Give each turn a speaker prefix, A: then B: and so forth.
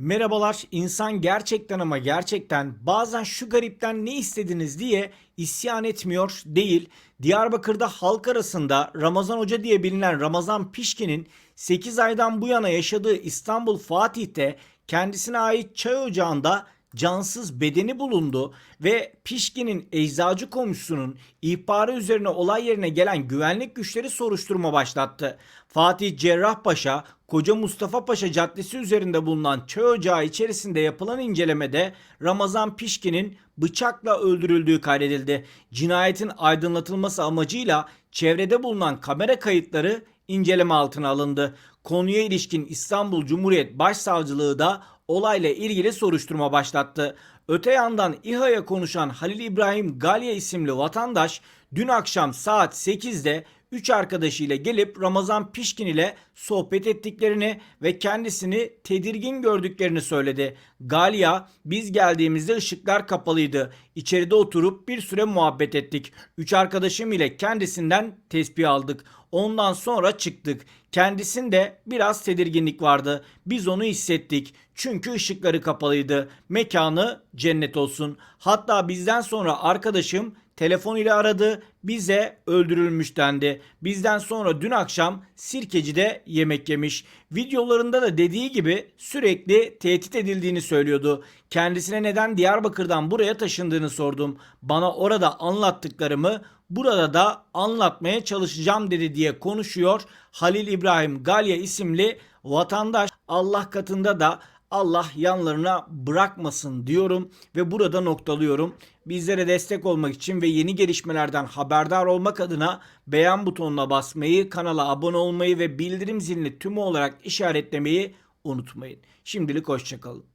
A: Merhabalar insan gerçekten ama gerçekten bazen şu garipten ne istediniz diye isyan etmiyor değil. Diyarbakır'da halk arasında Ramazan Hoca diye bilinen Ramazan Pişkin'in 8 aydan bu yana yaşadığı İstanbul Fatih'te kendisine ait çay ocağında cansız bedeni bulundu ve Pişkin'in eczacı komşusunun ihbarı üzerine olay yerine gelen güvenlik güçleri soruşturma başlattı. Fatih Cerrahpaşa, Koca Mustafa Paşa Caddesi üzerinde bulunan çay ocağı içerisinde yapılan incelemede Ramazan Pişkin'in bıçakla öldürüldüğü kaydedildi. Cinayetin aydınlatılması amacıyla çevrede bulunan kamera kayıtları inceleme altına alındı. Konuya ilişkin İstanbul Cumhuriyet Başsavcılığı da olayla ilgili soruşturma başlattı. Öte yandan İHA'ya konuşan Halil İbrahim Galya isimli vatandaş dün akşam saat 8'de 3 arkadaşıyla gelip Ramazan Pişkin ile sohbet ettiklerini ve kendisini tedirgin gördüklerini söyledi. Galya biz geldiğimizde ışıklar kapalıydı. İçeride oturup bir süre muhabbet ettik. 3 arkadaşım ile kendisinden tespih aldık. Ondan sonra çıktık. Kendisinde biraz tedirginlik vardı. Biz onu hissettik. Çünkü ışıkları kapalıydı. Mekanı cennet olsun. Hatta bizden sonra arkadaşım telefon ile aradı. Bize öldürülmüş dendi. Bizden sonra dün akşam Sirkeci'de yemek yemiş. Videolarında da dediği gibi sürekli tehdit edildiğini söylüyordu. Kendisine neden Diyarbakır'dan buraya taşındığını sordum. Bana orada anlattıklarımı burada da anlatmaya çalışacağım dedi diye konuşuyor. Halil İbrahim Galya isimli vatandaş Allah katında da Allah yanlarına bırakmasın diyorum ve burada noktalıyorum. Bizlere destek olmak için ve yeni gelişmelerden haberdar olmak adına beğen butonuna basmayı, kanala abone olmayı ve bildirim zilini tümü olarak işaretlemeyi unutmayın. Şimdilik hoşçakalın.